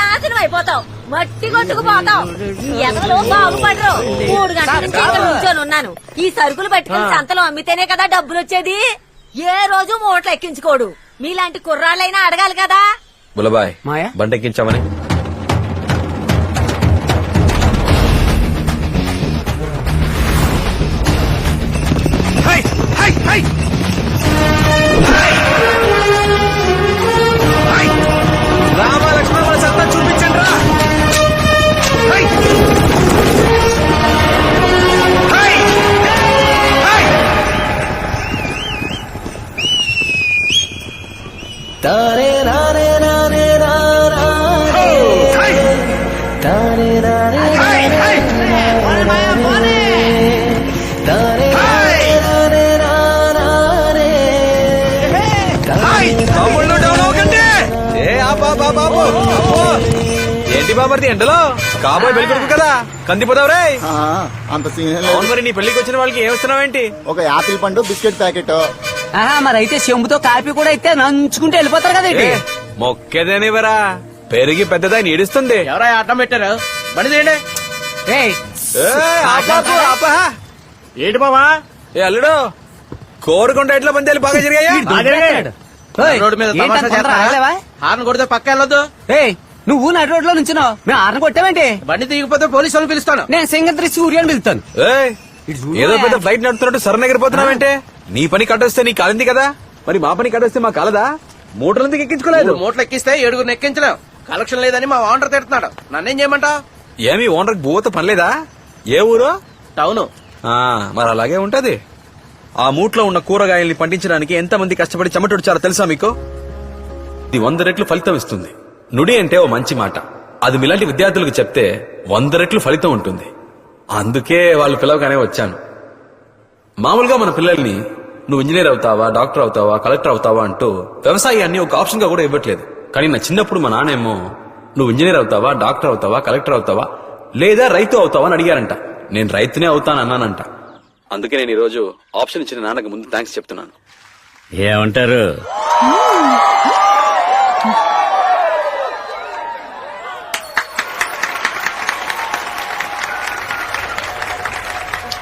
నాశనం అయిపోతావు. మట్టి కొట్టుకుపోతావు. ఎగలు బాగుపడరు. మూడు గంటల నుంచి ఇక్కడ కూర్చొని ఉన్నాను. ఈ సరుకులు పట్టుకుని సంతలో అమ్మితేనే కదా డబ్బులు వచ్చేది? ఏ రోజు మూటలు ఎక్కించుకోడు. మీలాంటి కుర్రాళ్ళైనా అడగాలి కదా. బులబాయ్ మాయా? బండెక్కించామని. కాబోయే పెళ్ళి కొడుకు కదా? కందిపోతావు రే ఆ, అంత సీన్ ఏం లేదు. అవును మరి నీ పెళ్ళికి వచ్చిన వాళ్ళకి ఏం ఇస్తున్నావేంటి ఒక యాపిల్ పండు బిస్కెట్ ప్యాకెట్. ఆహా మరి అయితే చెంబుతో కాపీ కూడా అయితే నంచుకుంటూ వెళ్ళిపోతారు కదా ఏ, మొక్కేదేనివరా పెరిగి పెద్దదా నీడుస్తుంది ఎవరో అడ్డం పెట్టారు? బండి తీయండి. ఏ, ఆపాపు, ఆపా. ఏంటి బావా? ఏ అల్లుడు కోరుకుంటే ఎట్లా పందేలు బాగా జరిగాయా? రోడ్డు మీద తమాషా చేస్తున్నారా? హార్న్ కొడితే పక్క వెళ్ళొద్దు. నువ్వు నడి రోడ్లో నుంచున్నావు. మేము ఆరని కొట్టామంటే? బండి దిగిపోతే పోలీసు వాళ్ళని పిలుస్తాను. నేను సింగత్రి సూర్యాన్ని పిలుస్తాను. ఏయ్, ఏదో పెద్ద ఫ్లైట్ నడుపుతున్నట్టు సరణ ఎగిరిపోతున్నావంటే నీ పని కట్టొస్తే నీ కాలింది కదా? మరి మా పని కట్టొస్తే మా కాలదా? మూటలందుకు ఎక్కించుకోలేదు? మూడు మూటలు ఎక్కిస్తే ఏడుగురు ఎక్కించలేం కలెక్షన్ లేదని మా ఓనర్ తిడుతున్నాడు. నన్నేం చేయమంటావు ఏమి ఓనర్ బోత పనిలేదా ఏ ఊరు? టౌను. ఆ, మరి అలాగే ఉంటది. ఆ మూట్లో ఉన్న కూరగాయల్ని పండించడానికి ఎంతమంది కష్టపడి చెమటొడిచారో తెలుసా మీకు? ఇది వంద రెట్లు ఫలితం ఇస్తుంది. నుడి అంటే ఓ మంచి మాట. అది మీలాంటి విద్యార్థులకు చెప్తే వంద రెట్లు ఫలితం ఉంటుంది. అందుకే వాళ్ళు పిలవగానే వచ్చాను. మామూలుగా మన పిల్లల్ని నువ్వు ఇంజనీర్ అవుతావా డాక్టర్ అవుతావా కలెక్టర్ అవుతావా అంటూ వ్యవసాయాన్ని ఒక ఆప్షన్గా కూడా ఇవ్వట్లేదు. కానీ నా చిన్నప్పుడు మా నాన్నేమో నువ్వు ఇంజనీర్ అవుతావా డాక్టర్ అవుతావా కలెక్టర్ అవుతావా లేదా రైతు అవుతావా అని అడిగారంట. నేను రైతునే అవుతాను అన్నానంట. అందుకే నేను ఈరోజు ఆప్షన్ ఇచ్చిన నాన్నకు ముందు థ్యాంక్స్ చెప్తున్నాను. ఏమంటారు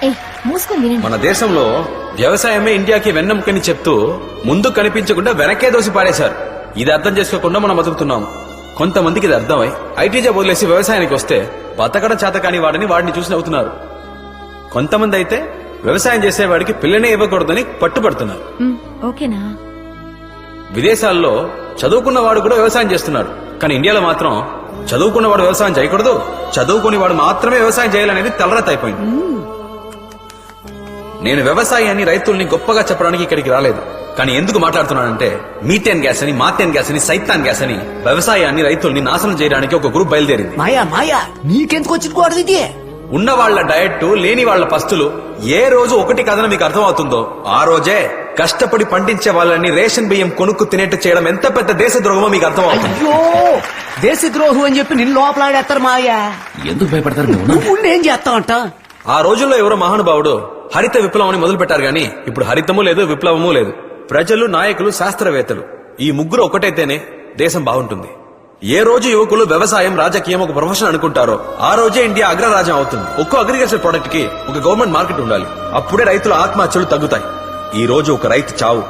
ఏ మూసుకొని వినండి మన దేశంలో వ్యవసాయమే ఇండియాకి వెన్నెముకని చెప్తూ ముందు కనిపించకుండా వెనకే దోసి పాడేశారు ఇది అర్థం చేసుకోకుండా మనం బతుకుతున్నాం. కొంతమందికి ఇది అర్థమై ఐటీ జాబ్ వదిలేసి వ్యవసాయానికి వస్తే బతకడం చేత కాని వాడిని వాడిని చూసి నవ్వుతున్నారు. కొంతమంది అయితే వ్యవసాయం చేసేవాడికి పిల్లనే ఇవ్వకూడదని పట్టుబడుతున్నారు. ఓకేనా? విదేశాల్లో చదువుకున్న వాడు కూడా వ్యవసాయం చేస్తున్నాడు. కానీ ఇండియాలో మాత్రం చదువుకున్న వాడు వ్యవసాయం చేయకూడదు. చదువుకుని వాడు మాత్రమే వ్యవసాయం చేయాలనేది తెల్లరత అయిపోయింది. నేను వ్యవసాయాన్ని రైతుల్ని గొప్పగా చెప్పడానికి ఇక్కడికి రాలేదు. కానీ ఎందుకు మాట్లాడుతున్నానంటే మీథేన్ గ్యాస్ అని మాథేన్ గ్యాస్ అని సైతాన్ గ్యాస్ అని వ్యవసాయాన్ని రైతుల్ని నాశనం చేయడానికి ఒక గ్రూప్ బయలుదేరింది. మాయా మాయా నీకెందుకు ఇది? ఉన్న వాళ్ళ డయట్ లేని వాళ్ళ పస్తులు ఏ రోజు ఒకటి కథన మీకు అర్థమవుతుందో ఆ రోజే కష్టపడి పండించే వాళ్ళని రేషన్ బియ్యం కొనుక్కు తినేట్టు చేయడం ఎంత పెద్ద దేశ ద్రోహమో మీకు అర్థమవుతుంది. అయ్యో దేశ ద్రోహు అని చెప్పి నిన్ను లోపలాడేస్తారు మాయా. ఎందుకు భయపడతారు నువ్వు? నువ్వు ఏం చేస్తావంట? ఆ రోజుల్లో ఎవరో మహానుభావుడు హరిత విప్లవం అని మొదలు పెట్టారు గాని ఇప్పుడు హరితము లేదు విప్లవము లేదు. ప్రజలు నాయకులు శాస్త్రవేత్తలు. ఈ ముగ్గురు ఒకటైతేనే దేశం బాగుంటుంది. ఏ రోజు యువకులు వ్యవసాయం రాజకీయం ఒక ప్రొఫెషన్ అనుకుంటారో ఆ రోజే ఇండియా అగ్రరాజ్యం అవుతుంది. ఒక్కో అగ్రికల్చర్ ప్రొడక్ట్కి ఒక గవర్నమెంట్ మార్కెట్ ఉండాలి. అప్పుడే రైతుల ఆత్మహత్యలు తగ్గుతాయి. ఈ రోజు ఒక రైతు చావు.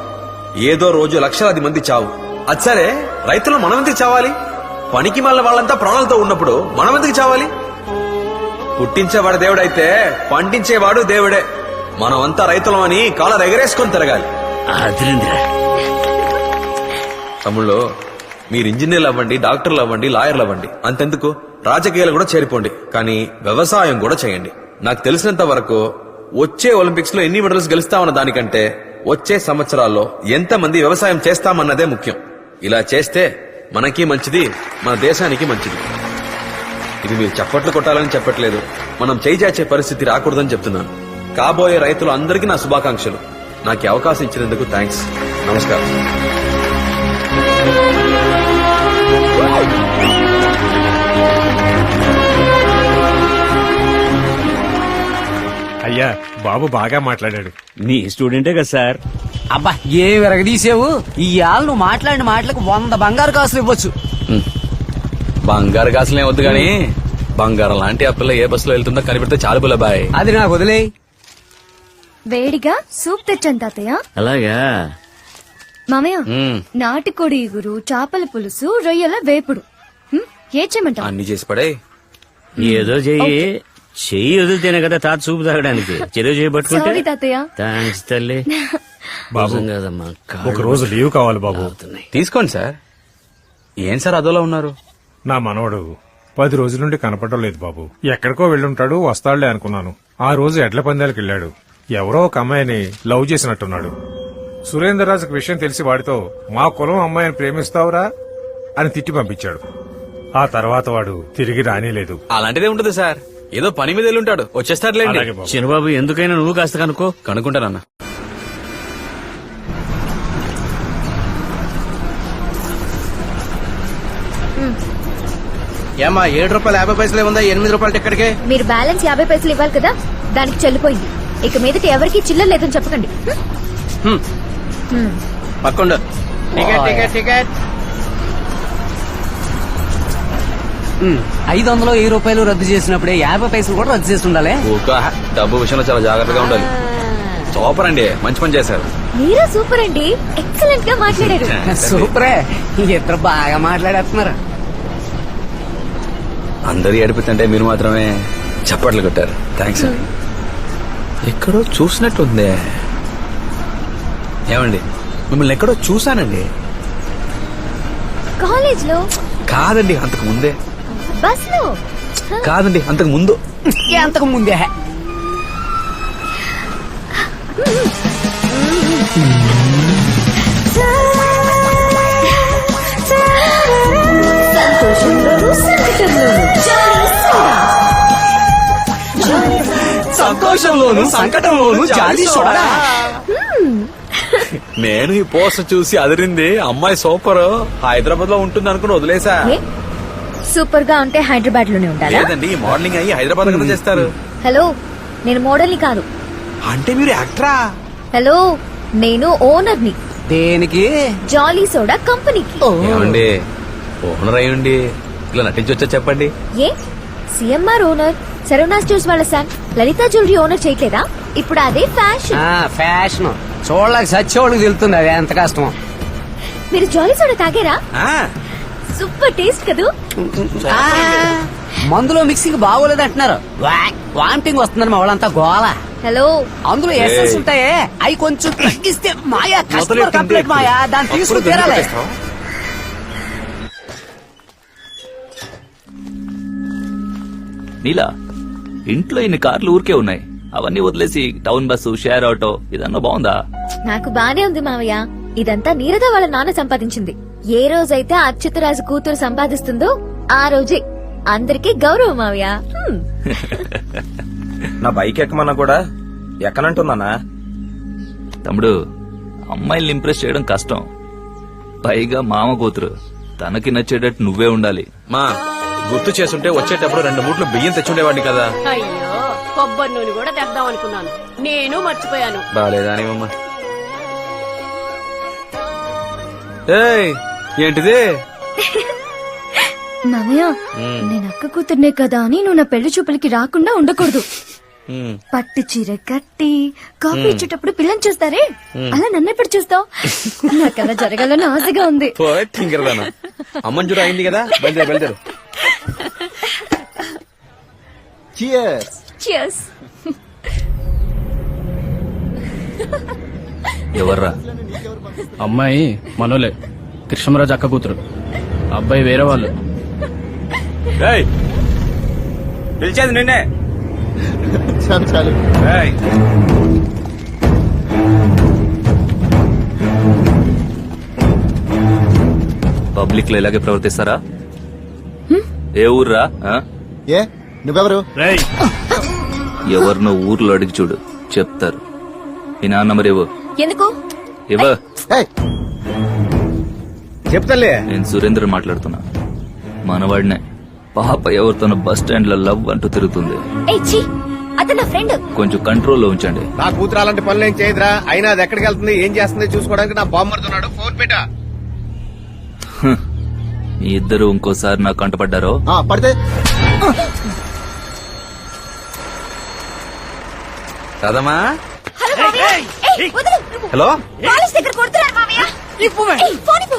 ఏదో రోజు లక్షలాది మంది చావు. అది సరే రైతులు మనమెందుకు చావాలి? పనికి మళ్ళీ వాళ్ళంతా ప్రాణాలతో ఉన్నప్పుడు మనమెందుకు చావాలి? పుట్టించేవాడు దేవుడైతే పండించేవాడు దేవుడే. మనమంతా రైతులం అని కాలర్ ఎగరేసుకొని తిరగాలి. అదిరింద్రా. తమ్ముళ్ళు మీరు ఇంజనీర్లు అవ్వండి డాక్టర్లు అవ్వండి లాయర్లు అవ్వండి. అంతెందుకు? రాజకీయాలు కూడా చేరిపోండి. కానీ వ్యవసాయం కూడా చేయండి. నాకు తెలిసినంత వరకు వచ్చే ఒలింపిక్స్లో ఎన్ని మెడల్స్ గెలుస్తామన్న దానికంటే వచ్చే సంవత్సరాల్లో ఎంత మంది వ్యవసాయం చేస్తామన్నదే ముఖ్యం. ఇలా చేస్తే మనకి మంచిది మన దేశానికి మంచిది. ఇది మీరు చప్పట్లు కొట్టాలని చెప్పట్లేదు. మనం చేయి చాచే పరిస్థితి రాకూడదని చెప్తున్నాను. కాబోయే రైతులు అందరికీ నా శుభాకాంక్షలు. నాకు అవకాశం ఇచ్చినందుకు థ్యాంక్స్. నమస్కారం. అయ్యా బాబు బాగా మాట్లాడాడు. నీ స్టూడెంటే కదా సార్. అబ్బా ఏం విరగదీసావు? ఈ ఆళ్ళు నువ్వు మాట్లాడిన మాటలకు వంద బంగారు కాసులు ఇవ్వచ్చు. బంగారు కాసులే వద్దు గాని బంగారం లాంటి ఆ పిల్ల ఏ బస్సులో వెళ్తుందో కనిపెడితే చాలు బుల్లబాయ్ అది నాకు వదిలే వేడిగా సూప్ తెచ్చాను తాతయ్య. అలాగా? మామయ్య మ్మ్. నాటుకోడి ఇగురు చేపల పులుసు రొయ్యల వేపుడు. హ్మ్, ఏ చేయమంటావు? అన్ని చేసి పడే ఏదో చెయ్యి. చెయ్యి వదిలితేనే కదా తాత చూపు తాగడానికి. చెరువు చేయి సారీ పట్టుకుంటే తాతయ్య. థ్యాంక్స్ తల్లి. బాబు, ఒక రోజు లీవ్ కావాలి బాబు. అవుతున్నాయి. తీసుకోండి సార్. ఏం సార్ అదోలా ఉన్నారు? నా మనవడు పది రోజుల నుండి కనపడడం లేదు బాబు. ఎక్కడికో వెళ్ళుంటాడు వస్తాడులే అనుకున్నాను. ఆ రోజు ఎడ్ల పందాలకు వెళ్ళాడు. ఎవరో ఒక అమ్మాయిని లవ్ చేసినట్టున్నాడు. సురేందర్ రాజుకు విషయం తెలిసి వాడితో మా కులం అమ్మాయిని ప్రేమిస్తావురా? అని తిట్టి పంపించాడు. ఆ తర్వాత వాడు తిరిగి రానేలేదు. అలాంటిదే ఉంటుంది సార్. ఏదో పని మీద వెళ్ళి ఉంటాడు వచ్చేస్తాడులేండి అలాగే బాబు. చిన్నబాబు ఎందుకైనా నువ్వు కాస్త కనుక్కో. కనుక్కుంటానన్నా ఏమా ఏడు రూపాయలు యాభై పైసలే ఉందా? ఎనిమిది రూపాయలు టిక్కడికి మీరు బ్యాలెన్స్ యాభై పైసలు ఇవ్వాలి కదా? దానికి చెల్లిపోయింది. ఇక మీదట ఎవరికి చిల్లర లేదని చెప్పకండి. హ్మ్? హ్మ్. పక్కండు. Ticket ticket ticket. ఐదు వందలు వెయ్యి రూపాయలు రద్దు చేసినప్పుడే యాభై పైసలు కూడా రద్దు చేసి ఉండాలి డబ్బు విషయంలో చాలా జాగ్రత్తగా ఉండాలి. సూపర్ అండి. మంచి పని చేశారు. మీరే సూపర్ అండి. ఎక్సలెంట్గా మాట్లాడారు. సూపరే. ఇద్దరు బాగా మాట్లాడేస్తున్నారు. అందరూ ఏడిపిస్తుంటే మీరు మాత్రమే చప్పట్లు కొట్టారు. థ్యాంక్స్ అండి ఎక్కడో చూసినట్టుంది. ఏమండి? మిమ్మల్ని ఎక్కడో చూశానండి. కాలేజ్లో కాదండి అంతకు ముందే. బస్లో కాదండి అంతకు ముందు. ఎంతకు ముందే. సంతోషంలోను సంకటంలోను జాలి చూడరా నేను ఈ పోస్టర్ చూసి అదిరింది. అమ్మాయి సూపర్. హైదరాబాద్లో ఉంటుంది అనుకుని వదిలేసా. సూపర్గా ఉంటే హైదరాబాద్లోనే ఉండాలా? లేదండి ఈ మోడలింగ్ అయ్యి హైదరాబాద్ కదా చేస్తారు. హలో నేను మోడల్ని కాదు. అంటే మీరు యాక్టరా? హలో నేను ఓనర్ని దేనికి? జాలీ సోడా కంపెనీకి. ఏమండి ఓనర్ అయ్యండి. ఇలా నటించొచ్చా చెప్పండి? ఏ? సిఎంఆర్ ఓనర్ సరవణా స్టోర్స్ వాళ్ళ సన్. లలిత జ్యువెలరీ ఓనర్ చేయట్లేదా? ఇప్పుడు అదే ఫ్యాషన్ ఆ ఫ్యాషన్ చూడలేక సచ్చేవాళ్ళకి తెలుస్తుంది అది ఎంత కష్టం మీరు జాలీ సోడా తాగారా? ఆ, సూపర్ టేస్ట్ కదూ. ఆ, మందులో మిక్సింగ్ బాగోలేదు అంటున్నారు. వామిటింగ్ వస్తుందని మా వాళ్ళంతా గోల. హలో. అందులో ఎసెన్స్ ఏయ్. ఉంటాయే. అవి కొంచెం తగ్గిస్తే మాయా కస్టమర్ కంప్లైంట్ ఎక్కువ. మాయా. దాన్ని అప్పుడు తీసుకుని తీరాలి? నీలా ఇంట్లో ఇన్ని కార్లు ఊరికే ఉన్నాయి. అవన్నీ వదిలేసి టౌన్ బస్సు షేర్ ఆటో ఇదన్నా బాగుందా? నాకు బానే ఉంది మావయ్య. ఇదంతా నీరద వాళ్ళ నాన్న సంపాదించింది. ఏ రోజైతే అచ్యుతరాజు కూతురు సంపాదిస్తుందో ఆ రోజే. అందరికీ గౌరవం మావయ్య. నా బైక్ ఎక్కమన్నా కూడా? ఎక్కనంటున్నానా? తమ్ముడు అమ్మాయిల్ని ఇంప్రెస్ చేయడం కష్టం. పైగా మామ కూతురు. తనకి నచ్చేటట్టు నువ్వే ఉండాలి. మా గుర్తు చేస్తుంటే వచ్చేటప్పుడు రెండు మూట్లు బియ్యం తెచ్చుండేవాడిని కదా. అయ్యో కొబ్బరి నూనె కూడా తెద్దాం అనుకున్నాను. నేను మర్చిపోయాను. బాగాలేదా అని అమ్మ ఏయ్ ఏంటిది? మామయ్య నేను అక్క కూతుర్నే కదా అని నువ్వు నా పెళ్ళి చూపులకి రాకుండా ఉండకూడదు. పట్టు చీర కట్టి కాఫీ ఇచ్చేటప్పుడు పిల్లని చూస్తారే? అలా నన్ను ఎప్పుడు చూస్తావు? నాకు అలా జరగాలని ఆశగా ఉంది. అమ్మని చూడ అయింది కదా. బయలుదేరు బయలుదేరు. చియర్స్. ఎవర్రా? అమ్మాయి మనోలే కృష్ణరాజు అక్క కూతురు. అబ్బాయి వేరే వాళ్ళు. పిలిచేది నిన్నే. చాలు చాలు పబ్లిక్లో ఇలాగే ప్రవర్తిస్తారా? ఏ ఊర్రా? ఆ? ఏ? నువ్వెవరు? రేయ్ ఎవరినో ఊర్లో అడిగి చూడు. చెప్తారు. ఈ నాన్న మరి ఇవ్వు ఎందుకు? ఇవ్వ ఏయ్, చెప్తలే నేను సురేంద్ర మాట్లాడుతున్నా. మనవాడినే. పాప ఎవరితోనో బస్ స్టాండ్లో లవ్ అంటూ తిరుగుతుంది. ఏ ఛీ! అతను నా ఫ్రెండ్. కొంచెం కంట్రోల్లో ఉంచండి. నా కూతురు అలాంటి పనులు ఏం చేయదురా. అయినా అది ఎక్కడికి వెళ్తుంది ఏం చేస్తుంది చూసుకోవడానికి నా బామ్మడుతున్నాడు ఫోన్ పెట్టా. మీ ఇద్దరు ఇంకోసారి నాకు కంటపడ్డారో ఆ, పడితే? రాదమ్మా హలో. హలో? కాలేజ్ దగ్గర కొడుతున్నారు ఏయ్, ఫోన్ ఇవ్వు.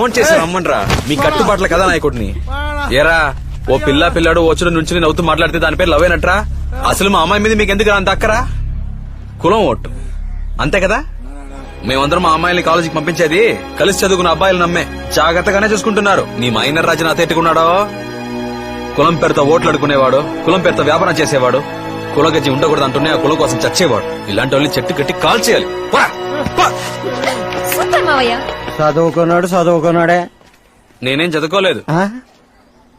ఫోన్ చేసి రమ్మన్రా మీ కట్టుబాట్ల కదా నాయకుడిని. ఏరా ఓ పిల్ల పిల్లాడు వచ్చుడు నుంచి నవ్వుతూ మాట్లాడితే దాని పేరు లవేనట్రా అసలు మా అమ్మాయి మీద మీకు ఎందుకు అంత అక్కరా? కులం ఓటు. అంతే కదా? మేమందరం మా అమ్మాయిని కాలేజీకి పంపించేది. కలిసి చదువుకున్న అబ్బాయిలు నమ్మే. జాగ్రత్తగానే చూసుకుంటున్నారు. నీ మైనర్ రాజు నా ఎట్టుకున్నాడో కులం పేరుతో ఓట్లు అడుకునేవాడు కులం పేరుతో వ్యాపారం చేసేవాడు. కుల గజ్జి ఉండకూడదు అంటూనే ఆ కులం కోసం చచ్చేవాడు. ఇలాంటి వాళ్ళని చెట్టు కట్టి కాల్ చేయాలి. సూపర్ మావయ్య. చదువుకున్నాడు చదువుకున్నాడే. నేనేం చదువుకోలేదు.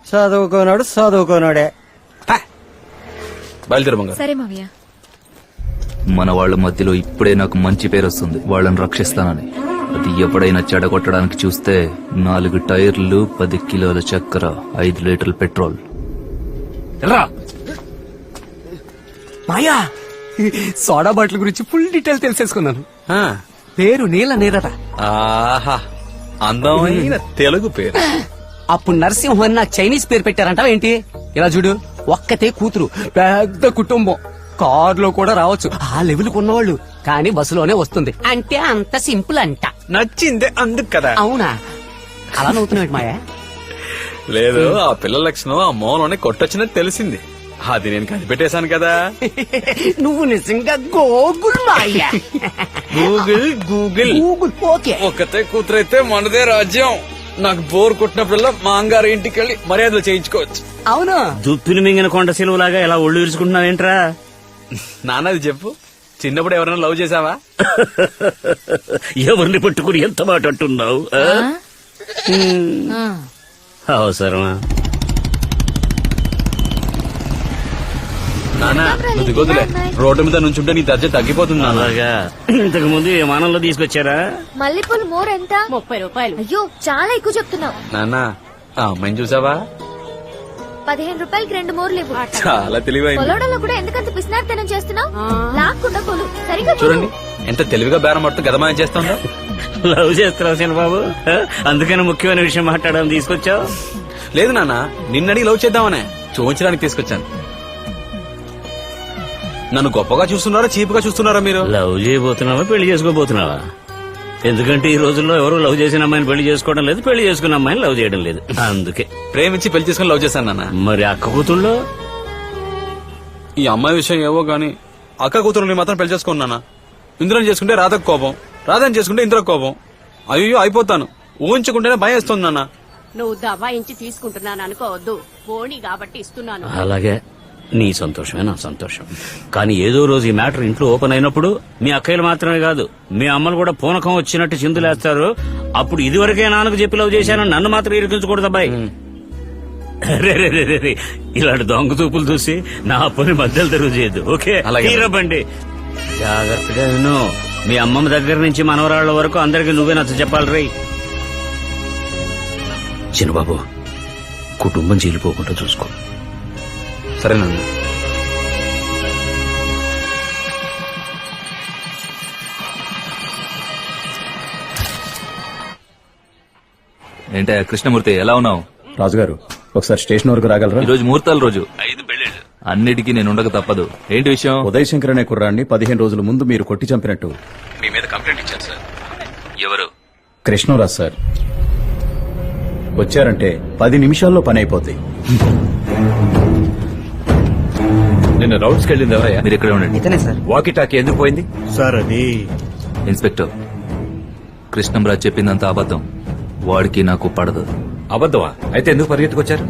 చదువుకున్నాడు చదువుకున్నాడే. హ. బయలుదేరు బంగారు. సరే మావయ్య. మన వాళ్ళ మధ్యలో ఇప్పుడే నాకు మంచి పేరు వస్తుంది. వాళ్ళని రక్షిస్తానని. అది ఎప్పుడైనా చెడగొట్టడానికి చూస్తే నాలుగు టైర్లు పది కిలోల చక్కెర ఐదు లీటర్ల పెట్రోల్. మాయా! సోడా బాటిల్ గురించి ఫుల్ డీటెయిల్ తెలిసేసుకున్నాను. ఆ. పేరు నీల నీరద ఆహా అందమైన తెలుగు పేరు. అప్పుడు నరసింహం అని నాకు చైనీస్ పేరు పెట్టారంట ఏంటి? ఇలా చూడు ఒక్కతే కూతురు పెద్ద కుటుంబం. కారులో కూడా రావచ్చు. ఆ లెవెల్ ఉన్నవాళ్ళు కానీ బస్సులోనే వస్తుంది. అంటే అంత సింపుల్ అంట. నచ్చిందే అందుకు కదా అవునా? అలా నవ్వుతున్నావు మాయా? లేదు ఆ పిల్ల లక్షణం ఆ మోలోనే కొట్టొచ్చినట్టు తెలిసింది. అది నేను కనిపెట్టేశాను కదా. నువ్వు నిజంగా Google Maya? Google Google. Google okay. ఒక్కతే కూతురైతే మనదే రాజ్యం. నాకు బోర్ కొట్టినప్పుడల్లా మా అంగారు ఇంటికి వెళ్ళి మర్యాదలు చేయించుకోవచ్చు. అవును. దుప్పిని మింగిన కొండ సిలువలాగా ఇలా ఒళ్ళు విరుచుకుంటున్నావేంట్రా? నాన్నది చెప్పు. చిన్నప్పుడు ఎవరైనా లవ్ చేసావా ఎవరిని పట్టుకుని ఎంత మాట అంటున్నావు. అవసరమా? నానా నువ్వు దిగొద్దులే రోడ్డు మీద నుంచుంటే నీ దర్జ తగ్గిపోతుంది నాన్న అలాగా. ఇంతకు ముందు విమానంలో తీసుకొచ్చారా? మల్లెపూలు మోర్ ఎంత ముప్పై రూపాయలు. అయ్యో చాలా ఎక్కువ చెప్తున్నావు. నాన్న ఆ అమ్మాయిని చూసావా? పదిహేను రూపాయలకి రెండు మోర్లు ఇవ్వు. చాలా తెలివైంది. కొలవడంలో కూడా ఎందుకంత పిసినార్తనం చేస్తున్నావు? లాక్కుండా కొలు సరిగా కొలు. చూడండి ఎంత తెలివిగా బేరం పడుతూ గదమాయం చేస్తుందో. లవ్ చేస్తున్నావు బాబు? అందుకని ముఖ్యమైన విషయం మాట్లాడాలని తీసుకొచ్చావు. లేదు నాన్న నిన్నడి లవ్ చేద్దామనే. చూపించడానికి తీసుకొచ్చాను. నన్ను గొప్పగా చూస్తున్నారా చీపుగా చూస్తున్నారా మీరు? లవ్ చేయబోతున్నావా పెళ్ళి చేసుకోబోతున్నావా? ఎందుకంటే ఈ రోజుల్లో ఎవరు లవ్ చేసిన అమ్మాయిని పెళ్ళి చేసుకోవడం లేదు పెళ్ళి చేసుకున్న అమ్మాయిని లవ్ చేయడం లేదు. అందుకే. ప్రేమించి పెళ్ళి చేసుకుని లవ్ చేశాను నాన్న. మరి అక్క కూతుళ్ళో? ఈ అమ్మాయి విషయం ఏవో గాని అక్క కూతురుని మాత్రం పెళ్ళి చేసుకున్నానా ఇంద్రం చేసుకుంటే రాధకు కోపం రాధని చేసుకుంటే ఇంద్రకు కోపం. అయ్యో అయిపోతాను. ఊహించుకుంటేనే భయం వేస్తుంది నాన్న. నువ్వు దబాయించి తీసుకుంటున్నాను అనుకోవద్దు. బోణి కాబట్టి ఇస్తున్నాను. అలాగే. నీ సంతోషమే నా సంతోషం. కానీ ఏదో రోజు ఈ మ్యాటర్ ఇంట్లో ఓపెన్ అయినప్పుడు మీ అక్కయ్యలు మాత్రమే కాదు మీ అమ్మలు కూడా పూనకం వచ్చినట్టు చిందులేస్తారు అప్పుడు ఇదివరకే నాన్నకు చెప్పి లవ్ చేశానని నన్ను మాత్రం ఇరికించకూడదు అబ్బాయి. రే, రే, రే, రే, రే. ఇలాంటి దొంగ చూపులు చూసి నా పని మధ్యలో తెరుగు చేయొద్దు ఓకే? అలాగే. తీరా బండి జాగ్రత్తగా విను. మీ అమ్మమ్మ దగ్గర నుంచి మనవరాళ్ళ వరకు అందరికి నువ్వే నచ్చ చెప్పాలి రై చిన్నబాబు కుటుంబం చీలిపోకుండా చూసుకో. సరేనండి. ఏంటే కృష్ణమూర్తి ఎలా ఉన్నావు? రాజుగారు ఒకసారి స్టేషన్ వరకు రాగలరా? ఈ రోజు ముహూర్తాల రోజు. ఐదు పెళ్ళిళ్ళు. అన్నిటికీ నేను ఉండక తప్పదు. ఏంటి విషయం? ఉదయ్ శంకర్ అనే కుర్రాన్ని పదిహేను రోజుల ముందు మీరు కొట్టి చంపినట్టు. మీ మీద కంప్లైంట్ ఇచ్చాను సార్. ఎవరు? కృష్ణరాజ్ సార్. వచ్చారంటే పది నిమిషాల్లో పని అయిపోద్ది. నిన్న రౌండ్స్ కెళ్ళింది ఎవరయ్యా? మీరు ఇక్కడే ఉండండి. ఇతనే సార్. వాకి టాకి ఎందుకు పోయింది? సార్ అది ఇన్స్పెక్టర్ కృష్ణంరాజ్ చెప్పిందంత అబద్ధం. వాడికి నాకు పడదు. అబద్ధమా? అయితే ఎందుకు పరిగెత్తుకొచ్చారు?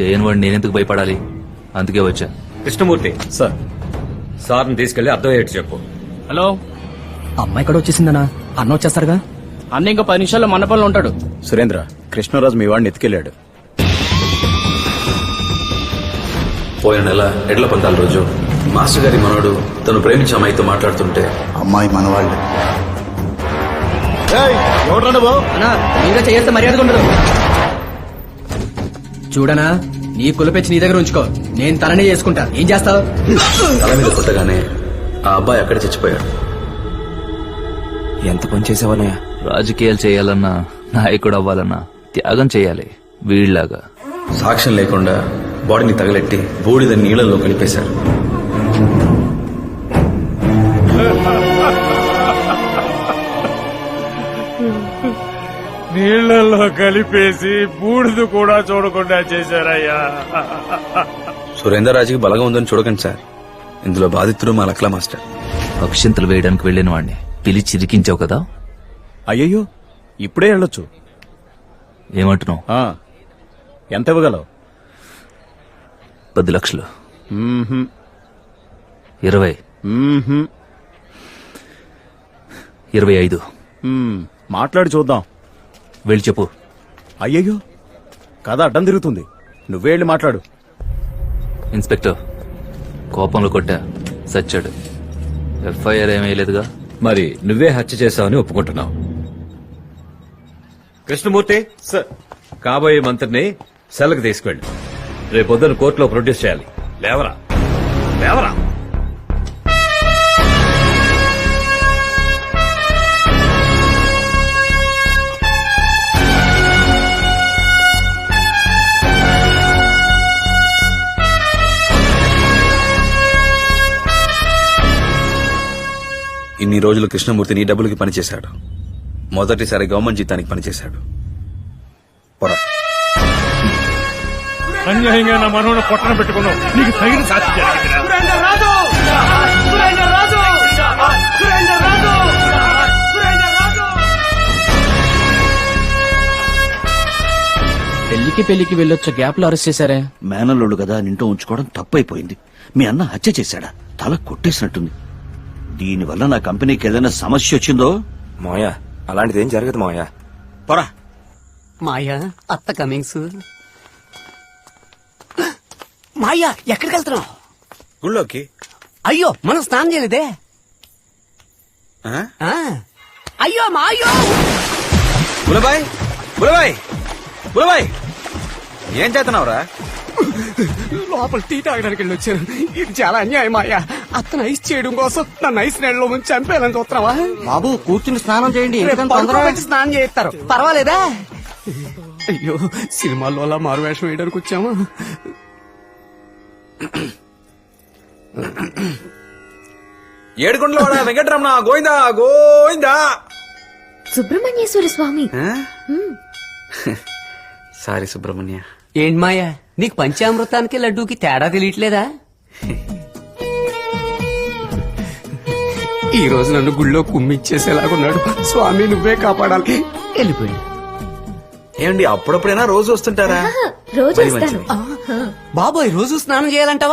చేయని వాడిని నేనెందుకు భయపడాలి? అందుకే వచ్చా. కృష్ణమూర్తి. సార్. సార్ని తీసుకెళ్ళి అర్థమయ్యేట్టు చెప్పు. హలో? అమ్మాయి కూడా వచ్చేసిందనా? అన్న వచ్చేస్తారుగా? అన్న ఇంకా పది నిమిషాల్లో మండపంలో ఉంటాడు. సురేంద్ర కృష్ణరాజు మీ వాడిని ఎత్తుకెళ్ళాడు. పోయిన నెల ఎడ్ల పందాల రోజు మాస్టర్ గారి మనవడు తను ప్రేమించే అమ్మాయితో మాట్లాడుతుంటే అమ్మాయి మనవాళ్ళు. ఎవడ్రా నువ్వు? మీరే చేస్తే మర్యాదగా ఉండదు. చూడనా నీ కులపెచ్చి నీ దగ్గర ఉంచుకో. నేను తననే చేసుకుంటా. ఏం చేస్తావు? తల మీద కొట్టగానే ఆ అబ్బాయి అక్కడ చచ్చిపోయాడు. ఎంత పని చేసేవాళ్ళయా రాజకీయాలు చేయాలన్నా నాయకుడు అవ్వాలన్నా త్యాగం చేయాలి వీళ్ళలాగా. సాక్ష్యం లేకుండా బాడీని తగలెట్టి బూడిద నీళ్ళలో కలిపేశారు. నీళ్ళలో కలిపేసి బూడిద కూడా చూడకుండా చేశారయ్యా. సురేందర్ రాజుకి బలంగా ఉందని చూడకండి సార్. ఇందులో బాధితుడు మా లక్ల మాస్టర్. అక్షింతలు వేయడానికి వెళ్ళిన వాడిని పిలిచి ఇరికించావు కదా? అయ్యయ్యో ఇప్పుడే వెళ్ళొచ్చు. ఏమంటున్నావు? ఆ, ఎంత ఇవ్వగలవు పది లక్షలు. ఇరవై. ఇరవై ఐదు. మాట్లాడి చూద్దాం. వెళ్ళి చెప్పు. అయ్యయ్యో కథ అడ్డం తిరుగుతుంది. నువ్వే వెళ్ళి మాట్లాడు. ఇన్స్పెక్టర్ కోపంలో కొట్టా. సచ్చాడు. ఎఫ్ఐఆర్ ఏమీ లేదుగా? మరి నువ్వే హత్య చేశావని ఒప్పుకుంటున్నావు. కృష్ణమూర్తి. సార్ కాబోయే మంత్రిని సెలకు తీసుకెళ్ళి రేపొద్దున కోర్టులో ప్రొడ్యూస్ చేయాలి. లేవరా? లేవరా? ఇన్ని రోజులు కృష్ణమూర్తి నీ డబ్బులకి పనిచేశాడు. మొదటిసారి గవర్నమెంట్ జీతానికి పనిచేశాడు. పొరా. అన్యాయంగా నా మనవని పొట్టన పెట్టుకున్నావు. నీకు తగిన శాస్తి జరిగిందిరా. పెళ్ళికి పెళ్ళికి వెళ్ళొచ్చే గ్యాప్లో అరెస్ట్ చేశారే? మేనల్లుడు కదా నింటూ ఉంచుకోవడం తప్పైపోయింది. మీ అన్న హత్య చేశాడా? తల కొట్టేసినట్టుంది. దీనివల్ల నా కంపెనీకి ఏదైనా సమస్య వచ్చిందో? మాయా అలాంటిదేం జరగదు మాయా పొరా. మాయా అత్త కమింగ్స్ మాయా ఎక్కడికి వెళ్తున్నావు గుళ్ళోకి. అయ్యో మనం స్నానం చేయలేదే. ఆ? ఆ. అయ్యో మాయో బులబాయ్ బులబాయ్ బులబాయ్ ఏం చేస్తున్నావురా? లోపల టీ తాగడానికి వెళ్ళి వచ్చాను ఇది చాలా అన్యాయం మాయా అత్తను ఐస్ చేయడం కోసం నన్ను ఐస్ నీళ్ళలో ముంచి చంపేయాలని చూస్తున్నావా? బాబు కూర్చుని స్నానం చేయండి రేపు పడుకోబెట్టి పెట్టి స్నానం చేస్తారు పర్వాలేదా? అయ్యో సినిమాల్లో అలా మారు వేషం వేయడానికి వచ్చామా? ఏడుకొండల వాడ వెంకటరమణ గోవిందా గోవిందా. సుబ్రహ్మణ్యేశ్వర స్వామి. సారీ సుబ్రహ్మణ్య. ఏంటి మాయా? నీకు పంచామృతానికి లడ్డూకి తేడా తెలియట్లేదా? ఈ రోజు నన్ను గుళ్ళో కుమ్మిచ్చేసేలాగున్నాడు. స్వామి నువ్వే కాపాడాలి. వెళ్ళిపోయి. ఏమండి అప్పుడప్పుడైనా రోజు వస్తుంటారా? రోజు మరి వస్తాను. మంచిది. బాబోయ్ రోజు స్నానం చేయాలంటావా?